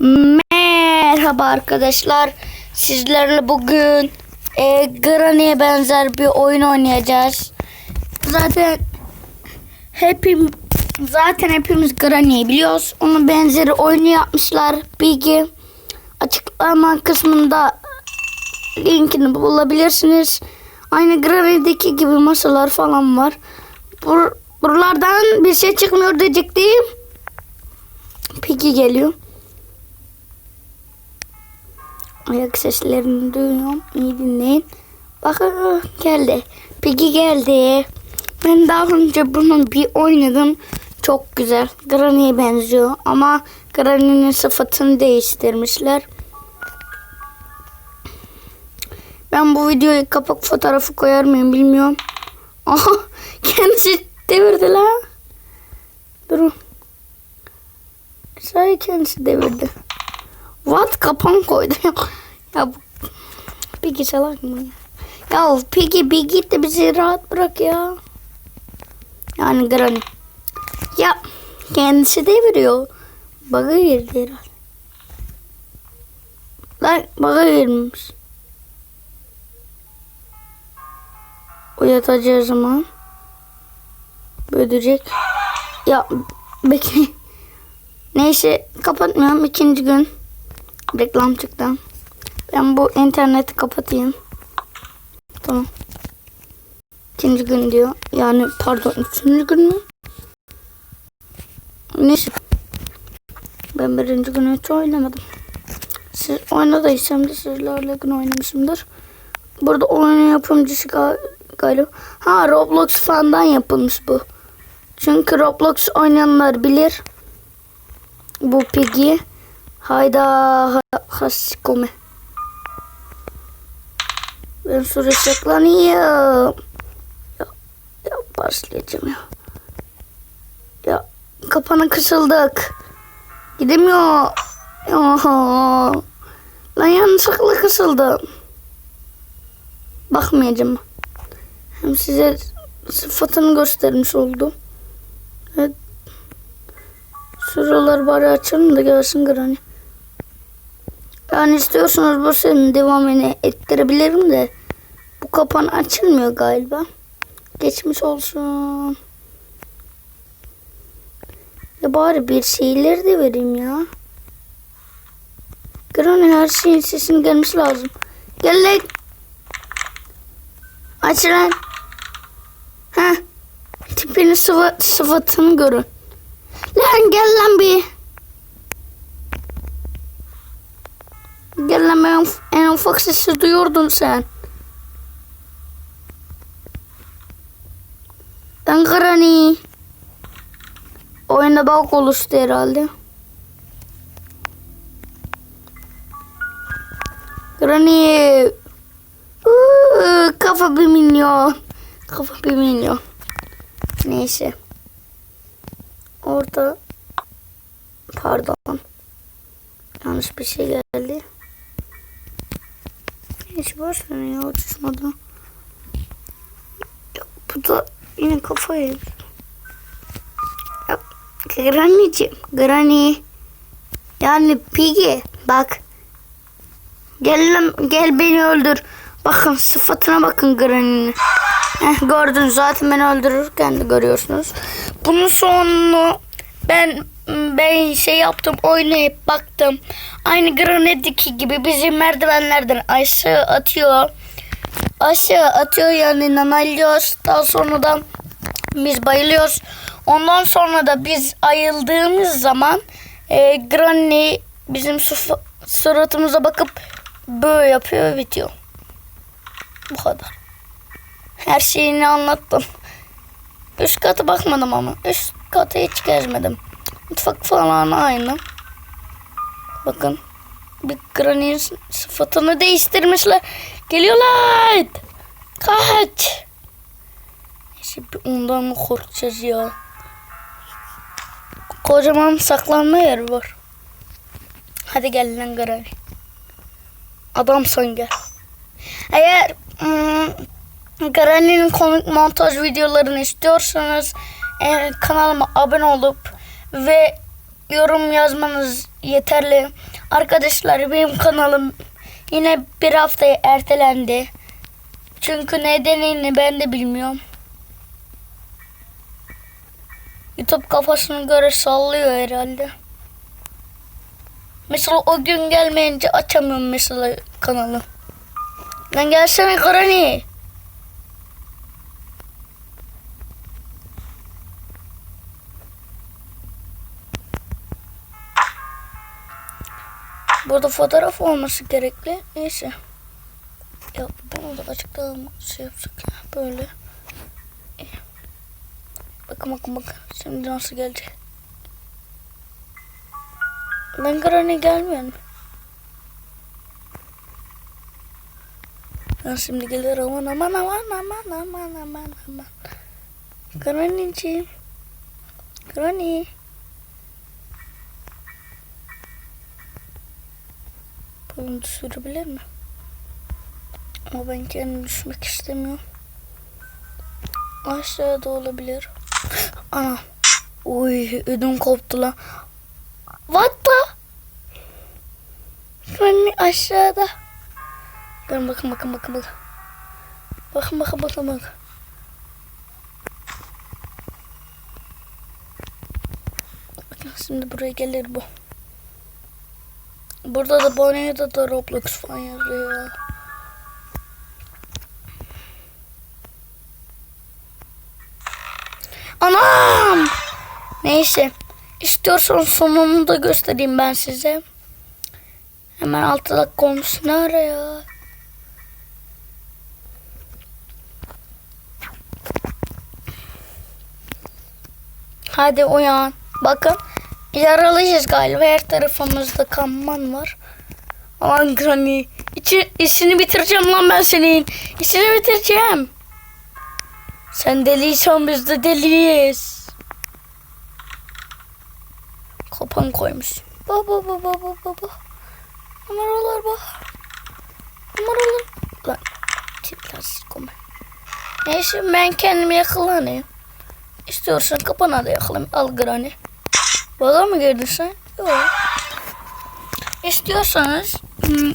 Merhaba arkadaşlar. Sizlerle bugün e, Granny'e benzer bir oyun oynayacağız. Zaten hepim zaten hepimiz Granny'yi biliyoruz. Onun benzeri oyunu yapmışlar. Bilgi açıklama kısmında linkini bulabilirsiniz. Aynı Granny'deki gibi masalar falan var. Bur buralardan bir şey çıkmıyor diyecektim. Peki geliyor. Ayak seslerini duyuyorum. İyi dinleyin. Bakın geldi. Peki geldi. Ben daha önce bunu bir oynadım. Çok güzel. Granny'e benziyor. Ama Granny'nin sıfatını değiştirmişler. Ben bu videoyu kapak fotoğrafı koyar mıyım bilmiyorum. Aha kendisi devirdi la. Durun. Sahi kendisi devirdi. What kapan koydu. ya bu Piggy salak mı? Ya Piggy bir git de bizi rahat bırak ya. Yani Granny. Ya kendisi deviriyor. Bug'a girdi herhalde. Lan bug'a girmiş. Uyatacağı zaman bölecek. Ya bekle. Neyse kapatmıyorum. ikinci gün reklam çıktı. Ben bu interneti kapatayım. Tamam. İkinci gün diyor. Yani pardon üçüncü gün mü? Neyse. Ben birinci gün hiç oynamadım. Siz oynadıysam da sizlerle gün oynamışımdır. Burada oyun yapımcısı gal- galiba. Ha Roblox fandan yapılmış bu. Çünkü Roblox oynayanlar bilir. Bu Piggy. Hayda ha, hasikome. Ben süre saklanıyorum. Ya, ya başlayacağım ya. Ya kapana kısıldık. Gidemiyor. Oho. Lan yanlışlıkla kısıldım. Bakmayacağım. Hem size sıfatını göstermiş oldum. Evet. Şuralar bari açalım da gelsin Granny. Yani istiyorsanız bu senin devamını ettirebilirim de bu kapan açılmıyor galiba. Geçmiş olsun. Ya bari bir şeyleri de vereyim ya. Granny her şeyin sesinin gelmesi lazım. Gel lan. Aç lan. Heh. Tipini sıfatını görün. Lan gel lan bir. Gel en ufak sesi duyuyordun sen. Ben Granny. Oyunda bak oluştu herhalde. Granny. Kafa bir milyon. Kafa bir milyon. Neyse. Orada pardon. Yanlış bir şey geldi. Neyse boş ver ya uçuşmadı. Ya, bu da yine kafayı. Ya, Granny'ciğim. Granny. Yani Piggy. Bak. Gel gel beni öldür. Bakın sıfatına bakın Granny'nin. Heh, gördün zaten beni öldürürken de görüyorsunuz. Bunun sonunu ben ben şey yaptım oynayıp baktım. Aynı Granny'deki gibi bizi merdivenlerden aşağı atıyor. Aşağı atıyor yani nanalıyoruz. Daha sonradan biz bayılıyoruz. Ondan sonra da biz ayıldığımız zaman e, Granny bizim suratımıza bakıp böyle yapıyor ve bitiyor. Bu kadar. Her şeyini anlattım. Üst kata bakmadım ama. Üst kata hiç gezmedim. Mutfak falan aynı. Bakın. Bir Granny'nin sıfatını değiştirmişler. Geliyorlar. Kaç. Neyse bir ondan mı korkacağız ya? Kocaman saklanma yeri var. Hadi gel lan Granny. Adamsan gel. Eğer ım, Granny'nin komik montaj videolarını istiyorsanız e, kanalıma abone olup ve yorum yazmanız yeterli. Arkadaşlar benim kanalım yine bir haftaya ertelendi. Çünkü nedenini ben de bilmiyorum. YouTube kafasına göre sallıyor herhalde. Mesela o gün gelmeyince açamıyorum mesela kanalı. Lan gelsene Granny. Burada fotoğraf olması gerekli. Neyse. Ya bunu da açıkta şey yapsak ya. Böyle. Bakın bakın bakın. Şimdi nasıl gelecek. Lan Granny gelmiyor mu? Ha, şimdi gelir aman aman aman aman aman aman aman. Granny'ciğim. Granny. Bunu düşürebilir mi? Ama ben kendim düşmek istemiyorum. Aşağıda olabilir. Ana. Uy ödüm koptu lan. What the? Granny aşağıda. Bakın bakın bakın bakın bakın. Bakın bakın bakın bakın. Bakın şimdi buraya gelir bu. Burada da Bonnie'de da Roblox falan yazıyor. Anam! Neyse. İstiyorsan sonunu da göstereyim ben size. Hemen 6 dakika. Ne ara ya? Hadi uyan. Bakın. Yaralıyız galiba. Her tarafımızda kanman var. Aman Granny. İçi, işini bitireceğim lan ben senin. İşini bitireceğim. Sen deliysen biz de deliyiz. Kapan koymuş. Baba baba baba baba. Numaralar bak. Numaralar. Lan. Tiplersiz kome. Neyse ben kendimi yakalanayım. İstiyorsan kapana da yakalayayım. Al Granny. Baga mı girdin sen? Yok. İstiyorsanız hmm,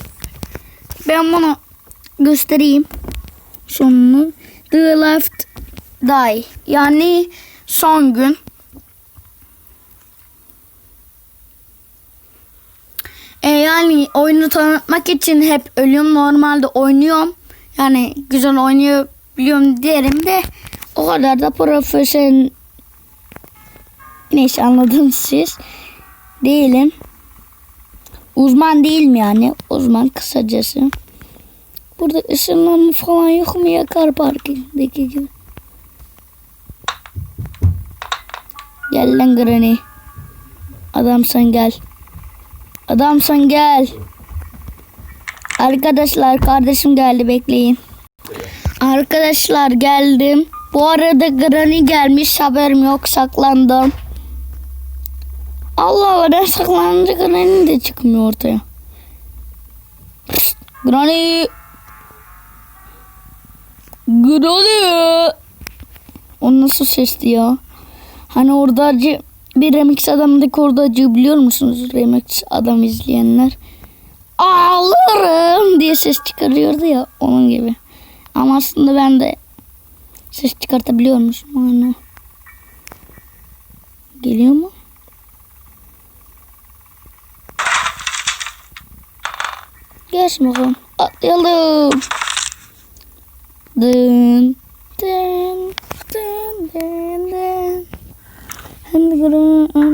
ben bunu göstereyim. Sonunu. The Left Die. Yani son gün. E yani oyunu tanıtmak için hep ölüyorum. Normalde oynuyorum. Yani güzel oynayabiliyorum derim de o kadar da profesyonel Neyse anladınız siz. Değilim. Uzman değilim yani. Uzman kısacası. Burada ışınlanma falan yok mu ya kar parkindeki gibi. Gel lan Granny. Adamsan gel. Adamsan gel. Arkadaşlar kardeşim geldi bekleyin. Arkadaşlar geldim. Bu arada Granny gelmiş haberim yok saklandım. Allah ben saklanınca Granny de çıkmıyor ortaya. Pişt, Granny. Granny. O nasıl sesti ya? Hani orada acı bir remix adamdaki orada acı biliyor musunuz? Remix adam izleyenler. Ağlarım diye ses çıkarıyordu ya onun gibi. Ama aslında ben de ses çıkartabiliyormuşum. Ana. Geliyor mu? Gelsin bakalım. Atlayalım. Dın dın dın dın dın. Hem de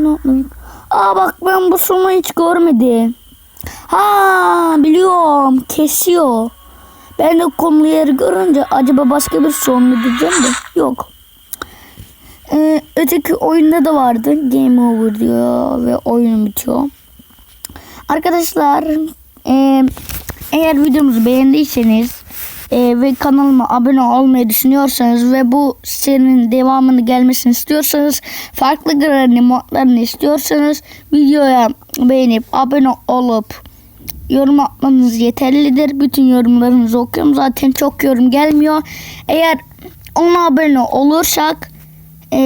atladık. Aa bak ben bu sonu hiç görmedim. Ha biliyorum kesiyor. Ben de konulu yeri görünce acaba başka bir son mu diyeceğim de yok. Ee, öteki oyunda da vardı. Game over diyor ve oyun bitiyor. Arkadaşlar e, eğer videomuzu beğendiyseniz e, ve kanalıma abone olmayı düşünüyorsanız ve bu serinin devamını gelmesini istiyorsanız farklı granny modlarını istiyorsanız videoya beğenip abone olup yorum atmanız yeterlidir. Bütün yorumlarınızı okuyorum. Zaten çok yorum gelmiyor. Eğer ona abone olursak e,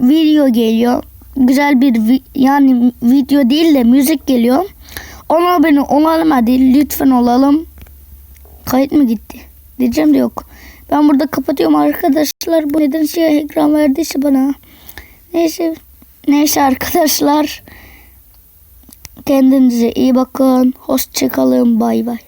video geliyor. Güzel bir vi- yani video değil de müzik geliyor. Ona abone olalım hadi lütfen olalım. Kayıt mı gitti? Diyeceğim de yok. Ben burada kapatıyorum arkadaşlar. Bu neden şey ekran verdiyse bana. Neyse. Neyse arkadaşlar. Kendinize iyi bakın. Hoşçakalın. Bay bay.